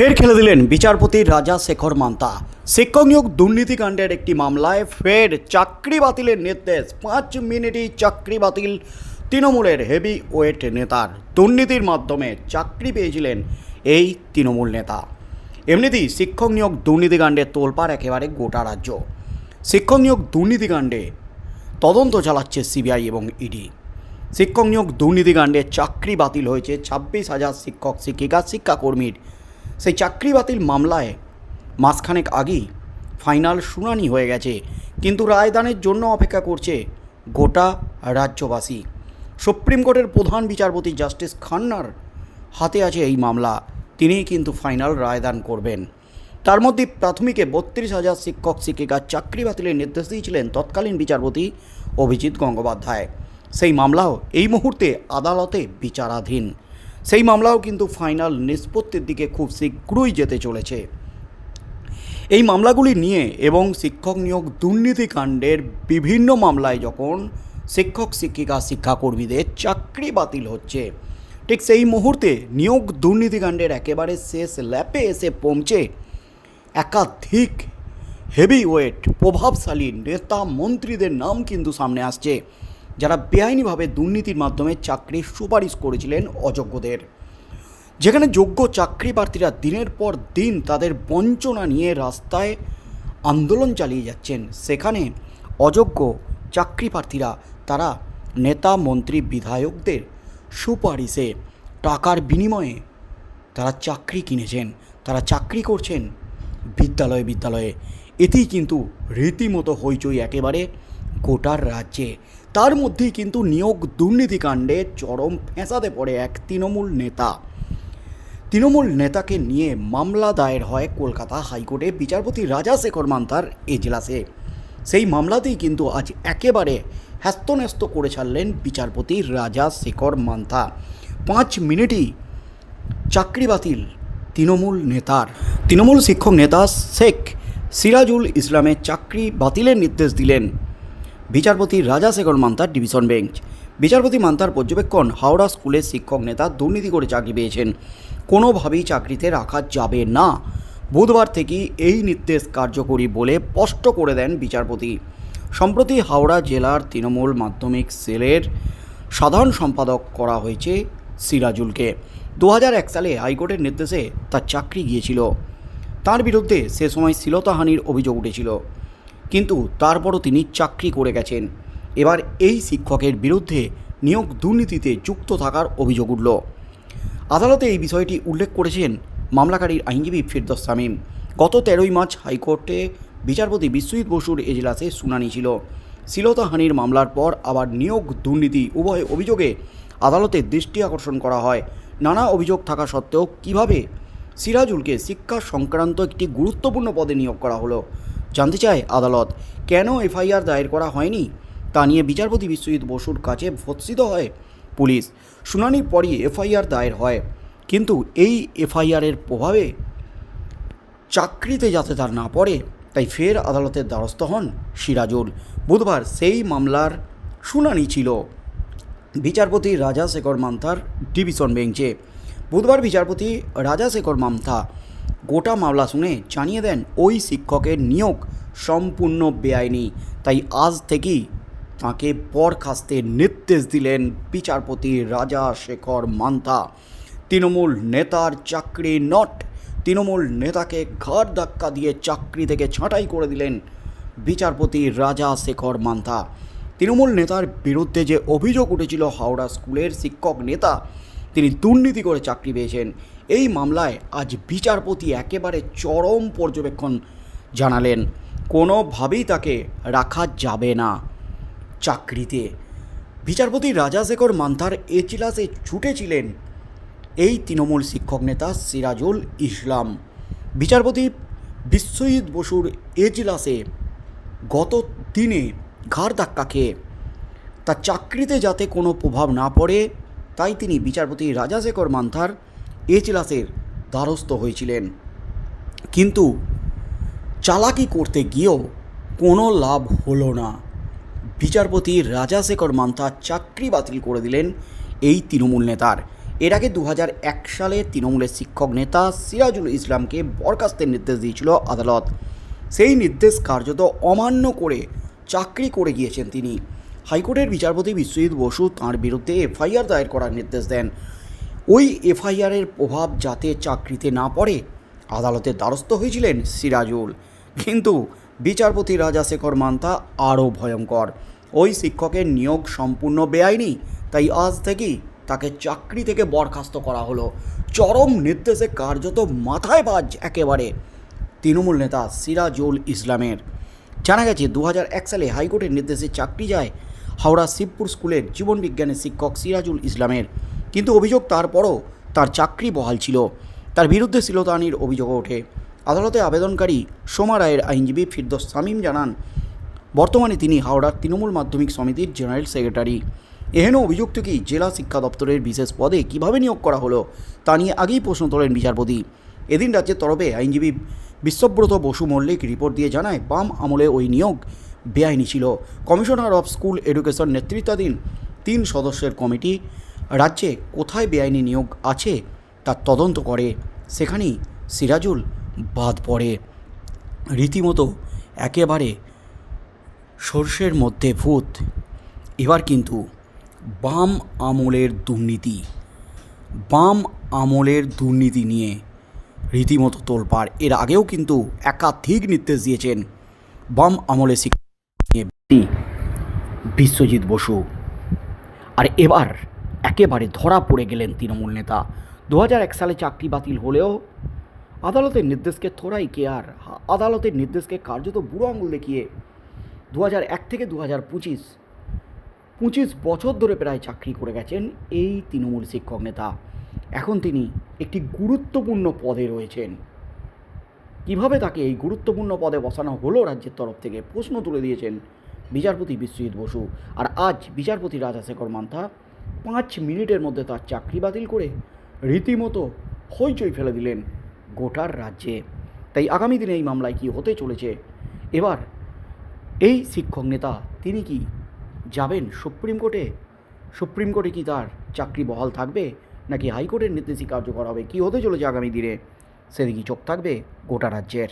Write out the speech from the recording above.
ফের খেলে দিলেন বিচারপতি রাজা শেখর মান্তা। শিক্ষক নিয়োগ দুর্নীতিকাণ্ডের একটি মামলায় ফের চাকরি বাতিলের নির্দেশ। পাঁচ মিনিটই চাকরি বাতিল তৃণমূলের হেভি ওয়েট নেতার। দুর্নীতির মাধ্যমে চাকরি পেয়েছিলেন এই তৃণমূল নেতা। এমনিতেই শিক্ষক নিয়োগ দুর্নীতিকাণ্ডে তোলপাড় একেবারে গোটা রাজ্য। শিক্ষক নিয়োগ দুর্নীতিকাণ্ডে তদন্ত চালাচ্ছে সিবিআই এবং ইডি। শিক্ষক নিয়োগ দুর্নীতিকাণ্ডে চাকরি বাতিল হয়েছে ছাব্বিশ হাজার শিক্ষক, শিক্ষিকা, শিক্ষাকর্মীর সেই চাকরি বাতিল মামলায় মাসখানেক আগেই ফাইনাল শুনানি হয়ে গেছে। কিন্তু রায়দানের জন্য অপেক্ষা করছে গোটা রাজ্যবাসী। সুপ্রিম কোর্টের প্রধান বিচারপতি জাস্টিস খান্নার হাতে আছে এই মামলা। তিনিই কিন্তু ফাইনাল রায়দান করবেন। তার মধ্যে প্রাথমিকে বত্রিশ হাজার শিক্ষক শিক্ষিকার চাকরি বাতিলের নির্দেশ দিয়েছিলেন তৎকালীন বিচারপতি অভিজিৎ গঙ্গোপাধ্যায়। সেই মামলাও এই মুহূর্তে আদালতে বিচারাধীন। সেই মামলাও কিন্তু ফাইনাল নিষ্পত্তির দিকে খুব শীঘ্রই যেতে চলেছে। এই মামলাগুলি নিয়ে এবং শিক্ষক নিয়োগ দুর্নীতিকাণ্ডের বিভিন্ন মামলায় যখন শিক্ষক, শিক্ষিকা, শিক্ষাকর্মীদের চাকরি বাতিল হচ্ছে, ঠিক সেই মুহূর্তে নিয়োগ দুর্নীতিকাণ্ডের একেবারে শেষ ল্যাপে এসে পৌঁছে একাধিক হেভি ওয়েট প্রভাবশালী নেতা মন্ত্রীদের নাম কিন্তু সামনে আসছে। যারা বেআইনিভাবে দুর্নীতির মাধ্যমে চাকরির সুপারিশ করেছিলেন অযোগ্যদের। যেখানে যোগ্য চাকরি প্রার্থীরা দিনের পর দিন তাদের বঞ্চনা নিয়ে রাস্তায় আন্দোলন চালিয়ে যাচ্ছেন। সেখানে অযোগ্য চাকরি প্রার্থীরা তারা নেতা, মন্ত্রী, বিধায়কদের সুপারিশে টাকার বিনিময়ে তারা চাকরি কিনেছেন, তারা চাকরি করছেন বিদ্যালয়ে বিদ্যালয়ে। এতেই কিন্তু রীতিমতো হইচই একেবারে গোটার রাজ্যে। তার মধ্যেই কিন্তু নিয়োগ দুর্নীতিকাণ্ডে চরম ফেঁসাতে পড়ে এক তৃণমূল নেতা। তৃণমূল নেতাকে নিয়ে মামলা দায়ের হয় কলকাতা হাইকোর্টে বিচারপতি রাজা শেখর মান্তার এজলাসে। সেই মামলাতেই কিন্তু আজ একেবারে হ্যাস্তন্যস্ত করে ছাড়লেন বিচারপতি রাজা শেখর মান্তা পাঁচ মিনিটই চাকরি বাতিল তৃণমূল নেতার। তৃণমূল শিক্ষক নেতা শেখ সিরাজুল ইসলামের চাকরি বাতিলের নির্দেশ দিলেন বিচারপতি রাজা শেখর মান্তার ডিভিশন বেঞ্চ। বিচারপতি মান্তার পর্যবেক্ষণ হাওড়া স্কুলের শিক্ষক নেতা দুর্নীতি করে চাকরি পেয়েছেন। কোনোভাবেই চাকরিতে রাখা যাবে না। বুধবার থেকেই এই নির্দেশ কার্যকরী বলে স্পষ্ট করে দেন বিচারপতি। সম্প্রতি হাওড়া জেলার তৃণমূল মাধ্যমিক সেলের সাধারণ সম্পাদক করা হয়েছে সিরাজুলকে। দু সালে হাইকোর্টের নির্দেশে তার চাকরি গিয়েছিল। তার বিরুদ্ধে সে সময় শ্লীলতাহানির অভিযোগ উঠেছিল। কিন্তু তারপরও তিনি চাকরি করে গেছেন। এবার এই শিক্ষকের বিরুদ্ধে নিয়োগ দুর্নীতিতে যুক্ত থাকার অভিযোগ উঠল। আদালতে এই বিষয়টি উল্লেখ করেছেন মামলাকারীর আইনজীবী ফিরদোস সামিম গত তেরোই মার্চ হাইকোর্টে বিচারপতি বিশ্বজিৎ বসুর এজলাসে শুনানি ছিল। শ্লীলতাহানির মামলার পর আবার নিয়োগ দুর্নীতি উভয় অভিযোগে আদালতে দৃষ্টি আকর্ষণ করা হয়। নানা অভিযোগ থাকা সত্ত্বেও কীভাবে সিরাজুলকে শিক্ষা সংক্রান্ত একটি গুরুত্বপূর্ণ পদে নিয়োগ করা হলো জানতে চায় আদালত, কেন এফআইআর দায়ের করা হয়নি? তা নিয়ে বিচারপতি বিশ্বজিৎ বসুর কাছে ভৎসিত হয় পুলিশ। শুনানির পরই এফআইআর দায়ের হয়। কিন্তু এই এফআইআরের প্রভাবে চাকরিতে যাতে তার না পড়ে, তাই ফের আদালতের দ্বারস্থ হন সিরাজুল। বুধবার সেই মামলার শুনানি ছিল। বিচারপতি রাজা শেখর মান্থার ডিভিশন বেঞ্চে। বুধবার বিচারপতি রাজা শেখর মামথা গোটা মামলা শুনে জানিয়ে দেন ওই শিক্ষকের নিয়োগ সম্পূর্ণ বেআইনি। তাই আজ থেকেই তাকে বরখাস্তে নির্দেশ দিলেন বিচারপতি রাজা শেখর মান্থা তৃণমূল নেতার চাকরি নট। তৃণমূল নেতাকে ঘাড় ধাক্কা দিয়ে চাকরি থেকে ছাঁটাই করে দিলেন বিচারপতি রাজা শেখর মান্থা তৃণমূল নেতার বিরুদ্ধে যে অভিযোগ উঠেছিল হাওড়া স্কুলের শিক্ষক নেতা, তিনি দুর্নীতি করে চাকরি পেয়েছেন। এই মামলায় আজ বিচারপতি একেবারে চরম পর্যবেক্ষণ জানালেন। কোনোভাবেই তাকে রাখা যাবে না। চাকরিতে বিচারপতি রাজাশেখর মান্থার এজলাসে ছুটেছিলেন এই তৃণমূল শিক্ষক নেতা সিরাজুল ইসলাম। বিচারপতি বিশ্বজিৎ বসুর এজলাসে গত দিনে ঘাড় ধাক্কা খেয়ে তার চাকরিতে যাতে কোনো প্রভাব না পড়ে, তাই তিনি বিচারপতি রাজাশেখর মান্থার এজলাসের দ্বারস্থ হয়েছিলেন। কিন্তু চালাকি করতে গিয়েও কোনো লাভ হলো না। বিচারপতি রাজাশেখর মান্থা চাকরি বাতিল করে দিলেন এই তৃণমূল নেতার। এর আগে দু সালে তৃণমূলের শিক্ষক নেতা সিরাজুল ইসলামকে বরখাস্তের নির্দেশ দিয়েছিল আদালত। সেই নির্দেশ কার্যত অমান্য করে চাকরি করে গিয়েছেন তিনি। হাইকোর্টের বিচারপতি বিশ্বজিৎ বসু তাঁর বিরুদ্ধে এফআইআর দায়ের করার নির্দেশ দেন। ওই এফআইআরের প্রভাব যাতে চাকরিতে না পড়ে আদালতের দ্বারস্থ হয়েছিলেন সিরাজুল। কিন্তু বিচারপতি রাজাশেখর মান্তা আরও ভয়ঙ্কর। ওই শিক্ষকের নিয়োগ সম্পূর্ণ বেআইনি, তাই আজ থেকেই তাকে চাকরি থেকে বরখাস্ত করা হলো। চরম নির্দেশে কার্যত মাথায় বাজ একেবারে তৃণমূল নেতা সিরাজুল ইসলামের। জানা গেছে দু সালে হাইকোর্টের নির্দেশে চাকরি যায় হাওড়া শিবপুর স্কুলের জীবনবিজ্ঞানের শিক্ষক সিরাজুল ইসলামের। কিন্তু অভিযোগ তারপরও তার চাকরি বহাল ছিল। তার বিরুদ্ধে শ্লীলতাহানির অভিযোগ ওঠে। আদালতে আবেদনকারী সোমা রায়ের আইনজীবী ফিরদোস সামিম জানান, বর্তমানে তিনি হাওড়ার তৃণমূল মাধ্যমিক সমিতির জেনারেল সেক্রেটারি। এহেন অভিযুক্তকেই জেলা শিক্ষা দপ্তরের বিশেষ পদে কীভাবে নিয়োগ করা হলো, তা নিয়ে আগেই প্রশ্ন তোলেন বিচারপতি। এদিন রাজ্যের তরফে আইনজীবী বিশ্বব্রত বসু মল্লিক রিপোর্ট দিয়ে জানায়, বাম আমলে ওই নিয়োগ বেআইনি ছিল। কমিশনার অফ স্কুল এডুকেশন নেতৃত্বাধীন তিন সদস্যের কমিটি রাজ্যে কোথায় বেআইনি নিয়োগ আছে তার তদন্ত করে, সেখানেই সিরাজুল বাদ পড়ে। রীতিমতো একেবারে সর্ষের মধ্যে ভূত। এবার কিন্তু বাম আমলের দুর্নীতি। বাম আমলের দুর্নীতি নিয়ে রীতিমতো তোলপাড়। এর আগেও কিন্তু একাধিক নির্দেশ দিয়েছেন বাম আমলের শিক্ষা বিশ্বজিৎ বসু। আর এবার একেবারে ধরা পড়ে গেলেন তৃণমূল নেতা। দু সালে চাকরি বাতিল হলেও আদালতের নির্দেশকে থোড়াই কেয়ার আদালতের নির্দেশকে কার্যত বুড়ো আঙুল দেখিয়ে দু এক থেকে দু হাজার পঁচিশ পঁচিশ বছর ধরে প্রায় চাকরি করে গেছেন এই তৃণমূল শিক্ষক নেতা। এখন তিনি একটি গুরুত্বপূর্ণ পদে রয়েছেন। কীভাবে তাকে এই গুরুত্বপূর্ণ পদে বসানো হলো রাজ্যের তরফ থেকে? প্রশ্ন তুলে দিয়েছেন বিচারপতি বিশ্বজিৎ বসু। আর আজ বিচারপতি রাজাশেখর মান্থা পাঁচ মিনিটের মধ্যে তার চাকরি বাতিল করে রীতিমতো হইচই ফেলে দিলেন গোটার রাজ্যে। তাই আগামী দিনে এই মামলায় কি হতে চলেছে? এবার এই শিক্ষক নেতা তিনি কি যাবেন সুপ্রিম কোর্টে? সুপ্রিম কোর্টে কি তার চাকরি বহাল থাকবে? নাকি হাইকোর্টের নির্দেশই কার্যকর হবে? কি হতে চলেছে আগামী দিনে? সেদিকে চোখ থাকবে গোটা রাজ্যের।